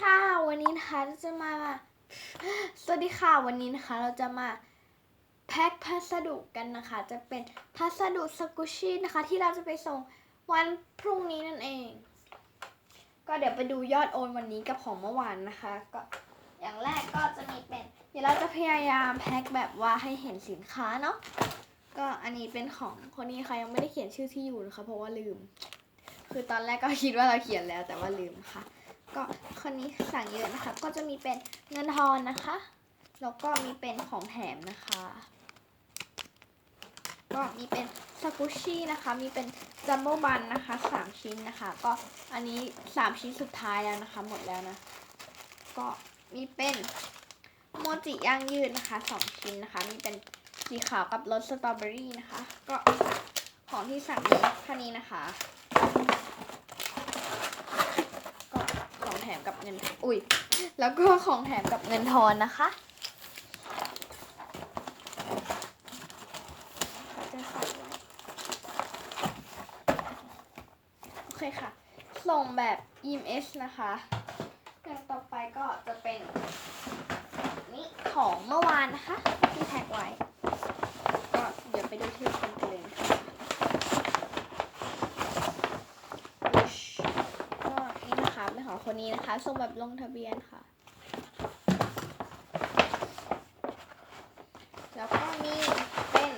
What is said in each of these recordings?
ค่ะวันนี้นะคะเราจะมา สวัสดีค่ะวันนี้นะคะ เราจะมาแพ็คพัสดุกันนะคะ จะเป็นพัสดุสกุชินะคะ ที่เราจะไปส่งวันพรุ่งนี้นั่นเอง ก็เดี๋ยวไปดูยอดโอนวันนี้กับของเมื่อวานนะคะ ก็อย่างแรกก็จะมีเป็น เดี๋ยวเราจะพยายามแพ็คแบบว่าให้เห็นสินค้าเนาะก็อันนี้เป็นของคนนี้ค่ะยังไม่ได้เขียนชื่อที่อยู่นะคะ เพราะว่าลืม คือตอนแรกก็คิดว่าเราเขียนแล้วแต่ว่าลืมค่ะ ก็คนนี้สั่งเยอะนะคะ ก็จะมีเป็นเงินทอนนะคะ แล้วก็มีเป็นของแถมนะคะ ก็มีเป็นสกุชชี่นะคะ มีเป็นจัมโบ้บันนะคะสามชิ้นนะคะ ก็อันนี้สามชิ้นสุดท้ายแล้วนะคะ หมดแล้วนะ ก็มีเป็นโมจิย่างยืดนะคะสองชิ้นนะคะ มีเป็นสีขาวกับรสสตรอเบอรี่นะคะ ก็ของที่สั่งมีเท่านี้นะคะ แถมกับเงิน อุ้ย แล้วก็ของแถมกับเงินทอนนะคะ จะใส่ไว้โอเคค่ะ ส่งแบบ EMS นะคะ อย่างต่อไปก็จะเป็นนี่ของเมื่อวานนะคะ ที่แท็กไว้ ก็เดี๋ยวไปดูที่กันเลยนะคะ ก็นี่นะ คนนนี้นะคะ ส่งแบบลงทะเบียนค่ะ แล้วก็มีเป็น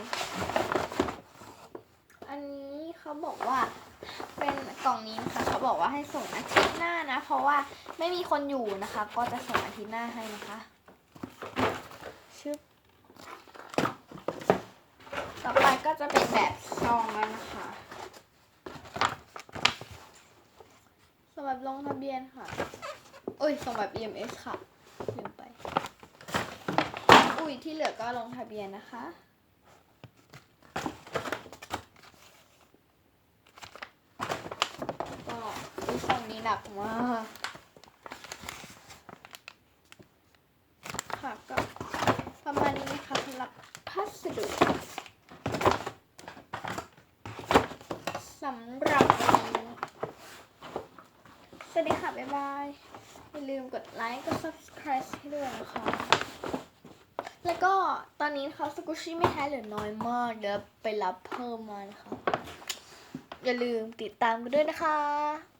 อันนี้เขาบอกว่าเป็นกล่องนี้นะคะเขาบอกว่าให้ส่งอาทิตย์หน้านะ เพราะว่าไม่มีคนอยู่นะคะ ก็จะส่งอาทิตย์หน้าให้นะคะชึบต่อไปก็จะเป็นแบบซองแล้วนะคะ ส่ง แบบลงทะเบียนค่ะ อุ้ยส่งแบบ EMS ค่ะลืมไป อุ้ยที่เหลือก็ลงทะเบียนนะคะ ก็อุ้ยส่งนี้หนักมากค่ะก็ประมาณนี้นะคะสำหรับพัสดุสำหรับวันนี้ส วัสดีค่ะ บ๊ายบาย อย่าลืมกดไลค์ กด subscribe ให้ด้วยนะคะ แล้วก็ตอนนี้นะคะสกุชี่ไม่แท้เหลือน้อยมาก เดี๋ยวไปรับเพิ่มมานะคะ อย่าลืมติดตามกันด้วยนะคะ